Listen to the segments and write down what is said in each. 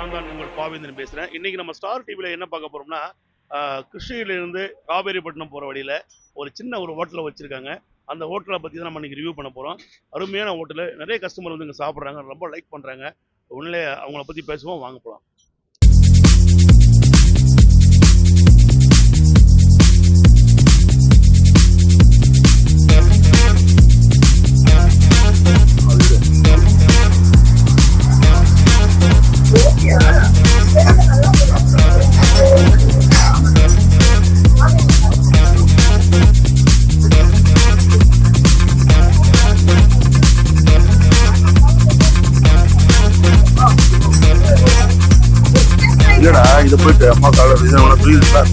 நான் தான் உங்கள் பாவேந்திரன் பேசுகிறேன் இன்றைக்கி நம்ம ஸ்டார் டிவியில் என்ன பார்க்க போகிறோம்னா கிருஷ்ணகிரியிலேருந்து காவேரிப்பட்டினம் போகிற வழியில் ஒரு சின்ன ஒரு ஹோட்டலை வச்சுருக்காங்க. அந்த ஹோட்டலை பற்றி தான் நம்ம இன்றைக்கி ரிவ்யூ பண்ண போகிறோம் அருமையான ஹோட்டலு நிறைய கஸ்டமர் வந்து இங்கே சாப்பிட்றாங்க ரொம்ப லைக் பண்ணுறாங்க உடனே அவங்கள பற்றி பேசுவோம் வாங்க போகலாம் இதை போயிட்டு அம்மா கலர் இது அவனை புரியுது சார்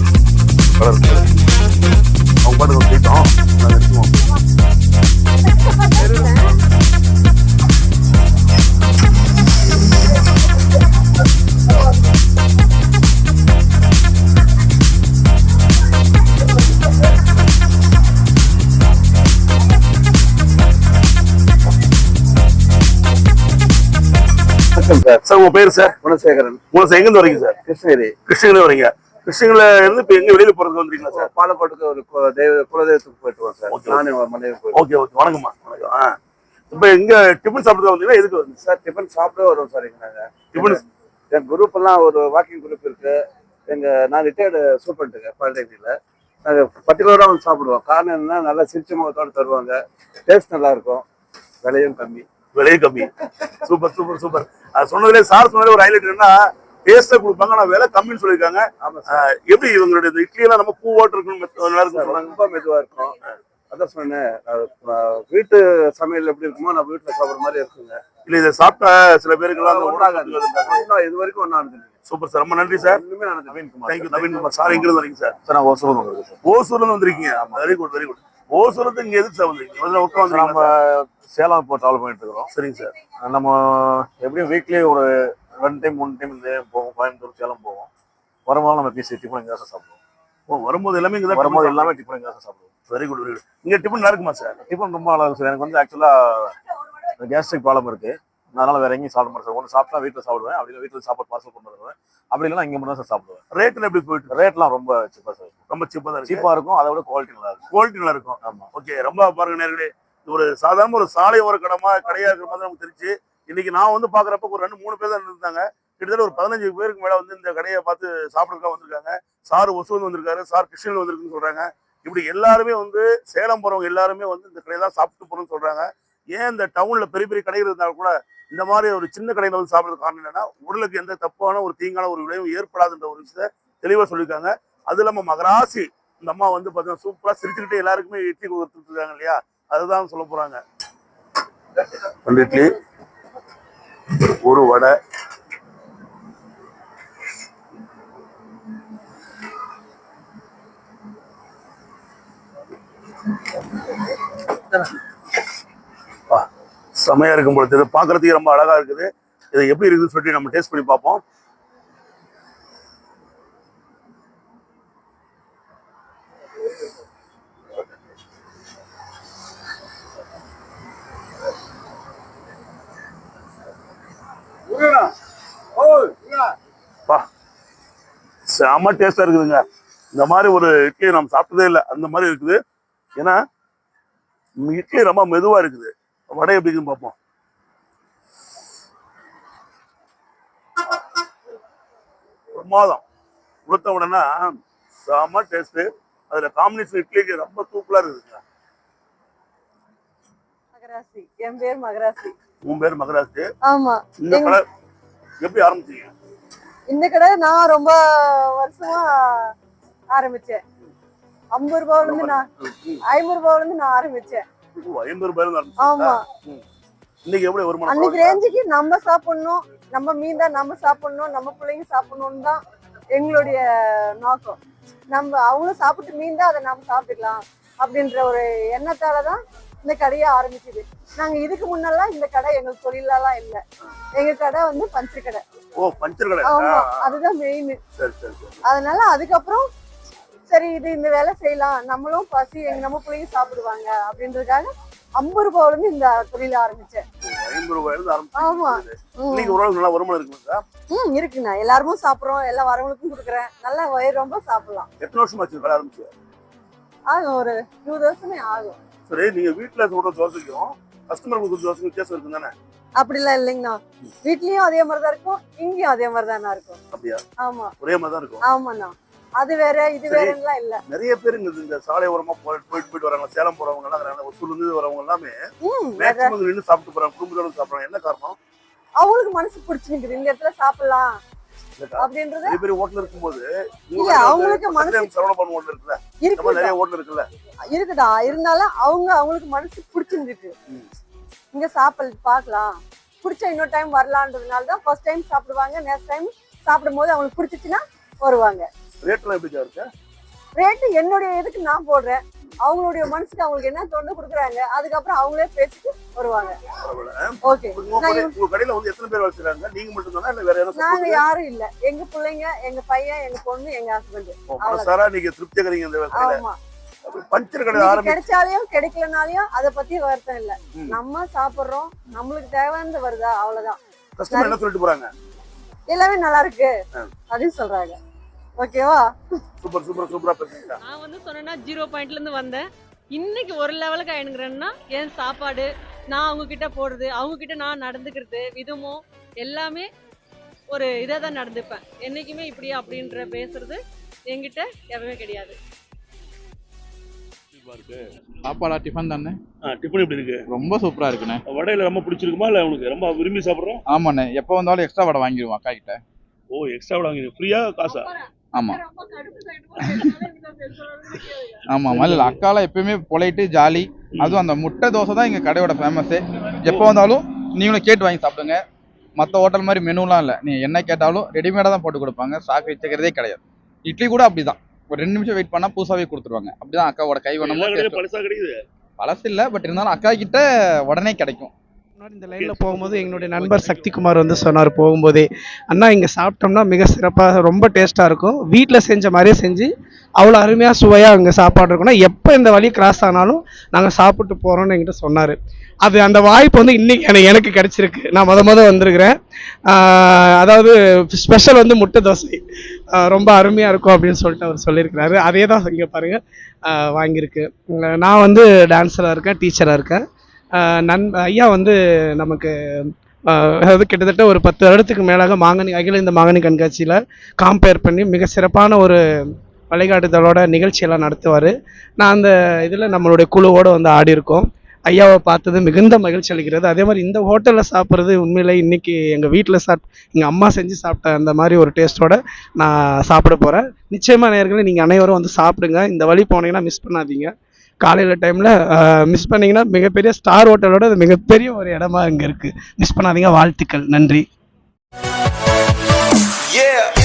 கலர் அவங்க பாட்டுக்கு போயிட்டோம் நாங்கள் எடுத்துவோம் சார். சார் உங்கள் பேர் சார்? குணசேகரன். உங்களை எங்கேருந்து வரீங்க சார்? கிருஷ்ணகிரி. கிருஷ்ணகிரி வரீங்க. கிருஷ்ணகிரில இருந்து இப்போ எங்கே வெளியில் போகிறதுக்கு வந்துருக்கீங்களா சார்? பாலக்கோட்டுக்கு ஒரு தெய்வ குலதெய்வத்துக்கு போயிட்டு வரோம் சார். நானும் ஒரு மனைவி ஓகே ஓகே. வணக்கம்மா. வணக்கம். ஆ. இப்போ இங்க டிஃபன் சாப்பிட்டு வந்தீங்கன்னா எதுக்கு வந்து சார் டிஃபன் சாப்பிட வருவோம் சார் இங்க நாங்க. டிஃபன் என் குரூப் எல்லாம் ஒரு வாக்கிங் குரூப் இருக்கு. எங்க நான் ரிட்டையர்டு சூப்பர்ட்டுங்க பாலிடெக்னிக்ல நாங்க பர்டிகுலரா வந்து சாப்பிடுவோம். காரணம் என்னன்னா நல்லா சிரிச்ச முகத்தோட தருவாங்க. டேஸ்ட் நல்லா இருக்கும். விலையும் கம்மி. விலையே கம்மி. சூப்பர் சூப்பர் சூப்பர் அது சொன்னதுலே சார் சொன்னதுல ஒரு ஹைலைட் என்னன்னா டேஸ்ட்டை கொடுப்பாங்க ஆனால் விலை கம்மின்னு சொல்லியிருக்காங்க. எப்படி இவங்களுடைய இந்த இட்லி எல்லாம் நம்ம பூ ஓட்டு இருக்கணும் ரொம்ப மெதுவா இருக்கும். அதான் சொன்னேன் வீட்டு சமையல் எப்படி இருக்குமோ நான் வீட்டுல சாப்பிடுற மாதிரி இருக்குங்க. இல்ல இதை சாப்பிட்ட சில பேருக்குலாம் ஒன்றாகாது. இது வரைக்கும் ஒன்றா இருந்தது சூப்பர் சார் ரொம்ப நன்றி sir Naveenkumar thank you Naveen sir எங்கிருந்து வரீங்க சார் சார் நான் சார் ஓசூர்ல இருந்து வந்திருக்கீங்க. வெரி குட் வெரி குட் ஓசூர்ல இருந்து இங்க எதுக்கு சார் வந்திருக்கீங்க வந்து ஒர்க் சார், நம்ம சேலம் இப்போ ட்ராவல் பண்ணிட்டு இருக்கிறோம். சரிங்க சார். நம்ம எப்படியும் வீக்லி ஒரு ரெண்டு டைம் மூணு டைம் இந்த போவோம். கோயம்புத்தூர் சேலம் போவோம். வரும்போது நம்ம பேசி டிஃபன் இங்கே தான் சாப்பிடுவோம். ஓ வரும்போது எல்லாமே இங்க வரும்போது தான் எல்லாமே டிஃபன் இங்கே தான் சாப்பிடுவோம். வெரி குட் வெரி குட் இங்க டிஃபன் நல்லா இருக்குமா சார்? டிஃபன் ரொம்ப நல்லா இருக்கும் சார். எனக்கு வந்து ஆக்சுவலாக கேஸ்ட்ரிக் ப்ராப்ளம் இருக்கு. அதனால வேற எங்கேயும் சாப்பிட மாட்டேன் சார். ஒன்று சாப்பிட்டா வீட்டில் சாப்பிடுவேன் அப்படி வீட்டில் சாப்பாடு பார்சல் கொண்டு வருவேன் அப்படி இல்லைன்னா இங்கே மட்டும் தான் சார் சாப்பிடுவேன். ரேட்ல எப்படி போயிட்டு? ரேட்லாம் ரொம்ப சீப்பாக சார். ரொம்ப சீப்பா தான் சீப்பாக இருக்கும் அதை விட குவாலிட்டி நல்லா இருக்கும். குவாலிட்டி நல்லா இருக்கும். ஆமாம் ஓகே ரொம்ப பாருங்க நேர்களே ஒரு சாதாரண ஒரு சாலை ஓர கடமா கடையா இருக்கிற மாதிரி நமக்கு தெரிஞ்சு இன்னைக்கு நான் வந்து பாக்குறப்ப ஒரு ரெண்டு மூணு பேர் தான் இருந்தாங்க. கிட்டத்தட்ட ஒரு பதினஞ்சு பேருக்கு மேல வந்து இந்த கடையை பார்த்து சாப்பிட்றதுக்காக வந்திருக்காங்க. சார் ஒசூல் வந்திருக்காரு சார் கிருஷ்ணன் வந்திருக்குன்னு சொல்றாங்க. இப்படி எல்லாருமே வந்து சேலம் போறவங்க எல்லாருமே வந்து இந்த கடையை தான் சாப்பிட்டு போறோம்னு சொல்றாங்க. ஏன் இந்த டவுன்ல பெரிய பெரிய கடைகள் இருந்தாலும் கூட இந்த மாதிரி ஒரு சின்ன கடையில் வந்து சாப்பிடுறது காரணம் என்னன்னா உடலுக்கு எந்த தப்பான ஒரு தீங்கான ஒரு விளைவும் ஏற்படாதுன்ற ஒரு விஷயத்த தெளிவா சொல்லியிருக்காங்க. அது இல்லாம மகராசி இந்த அம்மா வந்து பாத்தீங்கன்னா சூப்பரா சிரிச்சுக்கிட்டே எல்லாருக்குமே இட்லி கொடுத்துட்டு இருக்காங்க இல்லையா? அதுதான் சொல்ல போறாங்க. ரெண்டு இட்லி ஒரு வடை. செமையா இருக்கும் பொழுது இது பார்க்கறதுக்கு ரொம்ப அழகா இருக்குது. இது எப்படி இருக்குதுன்னு சொல்லிட்டு நம்ம டேஸ்ட் பண்ணி பார்ப்போம். பா செம டேஸ்டா இருக்குதுங்க. இந்த மாதிரி ஒரு இட்லி நம்ம சாப்பிட்டதே இல்லை. அந்த மாதிரி இருக்குது. ஏன்னா இட்லி ரொம்ப மெதுவா இருக்குது. வடை எப்படி இருக்குன்னு பார்ப்போம். பிரமாதம் கொடுத்த உடனே செம டேஸ்ட் அதுல காம்பினேஷன் இட்லிக்கு ரொம்ப சூப்பரா இருக்குதுங்க. மகராசி. என் பேர் மகராசி. உன் பேர் மகராஜ் ஆமா. இந்த கடை எப்படி ஆரம்பிச்சீங்க? இந்த கடை நான் ரொம்ப வருஷமா ஆரம்பிச்சேன். ஐம்பது ரூபாயில இருந்து நான் ஐம்பது ரூபாயில இருந்து நான் ஆரம்பிச்சேன். ஐம்பது ரூபாயில இருந்து ஆமா? இன்னைக்கு எப்படி வருமானம் அன்னைக்கு? ரேஞ்சுக்கு நம்ம சாப்பிடணும் நம்ம மீன் தான் நம்ம சாப்பிடணும் நம்ம பிள்ளைங்க சாப்பிடணும்னு தான் எங்களுடைய நோக்கம். நம்ம அவங்களும் சாப்பிட்டு மீன் தான் அதை நம்ம சாப்பிட்டுக்கலாம் அப்படின்ற ஒரு எண்ணத்தால தான் இந்த கடையை ஆரம்பிச்சது. நாங்க இதுக்கு முன்னெல்லாம் இந்த கடை எங்களுக்கு தொழிலெல்லாம் இல்லை. எங்க கடை வந்து பஞ்சு கடை. ஓ பஞ்சர் கடை. ஆமா அதுதான் மெயின் சரி சரி. அதனால அதுக்கப்புறம் சரி இது இந்த வேலை செய்யலாம். நம்மளும் பசி எங்க நம்ம பிள்ளைங்க சாப்பிடுவாங்க. அப்படின்றதுக்காக ஐம்பது ரூபாயில இருந்து இந்த தொழில ஆரம்பிச்சேன். ஐம்பது ரூபாயில இருந்து ஆமா. ஆரம்பிச்சு வருமானம் இருக்குங்களா ம் இருக்குண்ணா எல்லாருமே சாப்பிடுறோம். எல்லா வரவங்களுக்கும் கொடுக்குறேன். நல்லா வயிறு ரொம்ப சாப்பிடலாம். எத்தனை வருஷம் ஆச்சு கடை ஆரம்பிச்சு? ஆகும் ஒரு இருபது வருஷமே ஆகும். சரி நீங்க வீட்டுல சொல்ற தோசைக்கும் கஸ்டமருக்கு கொடுத்த தோசைக்கும் வித்தியாசம் இருக்கு தானே? அப்படிலாம் இல்லைங்கண்ணா. வீட்லயும் அதே மாதிரி தான் இருக்கும். இங்கேயும் அதே மாதிரி தானே இருக்கும். அப்படியா? ஆமா. ஒரே மாதிரி தான் இருக்கும். ஆமாண்ணா. அது வேற இது. வேறலாம் இல்ல. நிறைய பேர் இந்த சாலை ஓரமா போயிட்டு போயிட்டு வராங்க. சேலம் போறவங்க எல்லாம். ஒசூர்ல இருந்து வரவங்க எல்லாமே மேக்ஸிமம் நின்று சாப்பிட்டு போறாங்க. குடும்பத்தோட சாப்பிடுறாங்க. என்ன காரணம்? அவங்களுக்கு மனசு பிடிச்சிருக்குது. இந்த இடத்துல சாப்பிடலாம் அப்படின்றது பெரிய பெரிய ஹோட்டல் இருக்கும்போது இல்ல அவங்களுக்கு மனசு சரவணபவன் ஹோட்டல் இருக்குல்ல? இருக்குதா? நிறைய ஹோட்டல் இருக்குல்ல? இருக்குதா? இருந்தாலும் அவங்க அவங்களுக்கு மனசு பிடிச்சிருக்கு ம். இங்க சாப்பிட பார்க்கலாம். பிடிச்ச இன்னொரு டைம் வரலான்றதுனால தான் ஃபர்ஸ்ட் டைம் சாப்பிடுவாங்க. நெக்ஸ்ட் டைம் சாப்பிடும்போது அவங்களுக்கு பிடிச்சிச்சுன்னா வருவாங்க. ரேட்லாம் எப்படி இருக்கு? ரேட்டு என்னுடைய இதுக்கு நான் போடுறேன். அவங்களுடைய மனசுக்கு அவங்களுக்கு என்ன தோணு கொடுக்குறாங்க. அதுக்கப்புறம் அவங்களே பேசிட்டு வருவாங்க. ஓகே. உங்க கடை- உங்க கடையில வந்து எத்தனை பேர் வச்சிருக்காங்க நீங்க மட்டும் தானே இல்ல வேற நாங்க யாரும் யாரும் இல்ல. எங்க பிள்ளைங்க எங்க பையன் எங்க பொண்ணு எங்க ஹஸ்பண்ட் மனசாரா நீங்க திருப்தி கிடைங்க இந்த ஆமா. பஞ்சர் கடை இன்னைக்கு ஆரம்பி கிடைச்சாலையும் கிடைக்கலனாலையும் அதை பத்தி வருத்தம் இல்ல. நம்ம சாப்பிடுறோம். நம்மளுக்கு தேவையானது வருதா? அவ்வளவுதான். கஸ்டமர் என்ன சொல்லிட்டு போறாங்க? எல்லாமே நல்லா இருக்கு. அப்படின்னு சொல்றாங்க. ஓகேவா? சூப்பர் சூப்பர் சூப்பரா பேசுறீங்க நான் வந்து சொன்னேன்னா ஜீரோ பாயிண்ட்லேருந்து வந்தேன். இன்னைக்கு ஒரு லெவலுக்கு ஆயிடுங்கிறேன்னா என் சாப்பாடு? நான் அவங்க கிட்ட போடுறது அவங்க கிட்ட நான் நடந்துக்கிறது விதமும் எல்லாமே ஒரு இதாக தான் நடந்துப்பேன். என்னைக்குமே இப்படி அப்படின்ற பேசுறது என்கிட்ட எப்பவுமே கிடையாது. சாப்பாடா டிஃபன் தானே? டிஃபன் எப்படி இருக்கு? ரொம்ப சூப்பரா இருக்குண்ணே. வடையில ரொம்ப பிடிச்சிருக்குமா இல்ல உனக்கு ரொம்ப விரும்பி சாப்பிடுறோம்? ஆமாண்ணே. எப்போ வந்தாலும் எக்ஸ்ட்ரா வடை வாங்கிடுவோம் அக்கா கிட்ட ஓ எக்ஸ்ட்ரா வாங்கி ஃப்ரீயா காசா? ஆமா. ஆமா ஆமா. இல்ல அக்காலாம் எப்பயுமே பொலைட்டு ஜாலி அதுவும் அந்த முட்டை தோசை தான் எங்க கடையோட ஃபேமஸே எப்போ வந்தாலும் நீங்களும் கேட்டு வாங்கி சாப்பிடுங்க. மற்ற ஹோட்டல் மாதிரி மெனுலாம் இல்லை. நீங்க என்ன கேட்டாலும் ரெடிமேடாக தான் போட்டு கொடுப்பாங்க. ஸ்டாக் வச்சுக்கிறதே கிடையாது. இட்லி கூட அப்படிதான். ஒரு ரெண்டு நிமிஷம் வெயிட் பண்ணா புதுசாவே கொடுத்துருவாங்க. அப்படிதான் அக்காவோட கை கிடைக்குது. பழசு இல்லை பட் இருந்தாலும் அக்கா கிட்ட உடனே கிடைக்கும். முன்னாடி இந்த லைனில் போகும்போது எங்களுடைய நண்பர் சக்திகுமார் வந்து சொன்னார் போகும்போதே அண்ணா இங்கே சாப்பிட்டோம்னா மிக சிறப்பாக ரொம்ப டேஸ்ட்டாக இருக்கும். வீட்டில் செஞ்ச மாதிரியே செஞ்சு அவ்வளோ அருமையாக சுவையாக அங்கே சாப்பாடு இருக்கும்னா எப்போ இந்த வழி கிராஸ் ஆனாலும் நாங்கள் சாப்பிட்டு போகிறோம்னு என்கிட்ட சொன்னார். அது அந்த வாய்ப்பு வந்து இன்னைக்கு எனக்கு எனக்கு கிடைச்சிருக்கு. நான் முத முத வந்திருக்கிறேன். அதாவது ஸ்பெஷல் வந்து முட்டை தோசை. ரொம்ப அருமையாக இருக்கும் அப்படின்னு சொல்லிட்டு அவர் சொல்லியிருக்கிறாரு. அதே தான் இங்கே பாருங்கள் வாங்கியிருக்கு. நான் வந்து டான்ஸராக இருக்கேன் டீச்சராக இருக்கேன். நன் ஐயா வந்து நமக்கு அதாவது கிட்டத்தட்ட ஒரு பத்து வருடத்துக்கு மேலாக மாங்கனி அகில இந்த மாங்கனி கண்காட்சியில் காம்பேர் பண்ணி மிக சிறப்பான ஒரு வழிகாட்டுதலோட நிகழ்ச்சியெல்லாம் நடத்துவார். நான் அந்த இதில் நம்மளுடைய குழுவோடு வந்து ஆடி இருக்கோம். ஐயாவை பார்த்தது மிகுந்த மகிழ்ச்சி அளிக்கிறது. அதே மாதிரி இந்த ஹோட்டலில் சாப்பிட்றது உண்மையிலே இன்றைக்கி எங்கள் வீட்டில் சாப் எங்கள் அம்மா செஞ்சு சாப்பிட்ட அந்த மாதிரி ஒரு டேஸ்ட்டோட நான் சாப்பிட போகிறேன் நிச்சயமாக நேர்களை நீங்கள் அனைவரும் வந்து சாப்பிடுங்க. இந்த வழி போனீங்கன்னா மிஸ் பண்ணாதீங்க. காலையில் டைமில் மிஸ் பண்ணிங்கன்னா மிகப்பெரிய ஸ்டார் ஹோட்டலோட அது மிகப்பெரிய ஒரு இடமா இங்கே இருக்குது மிஸ் பண்ணாதீங்க வாழ்த்துக்கள். நன்றி. Yeah.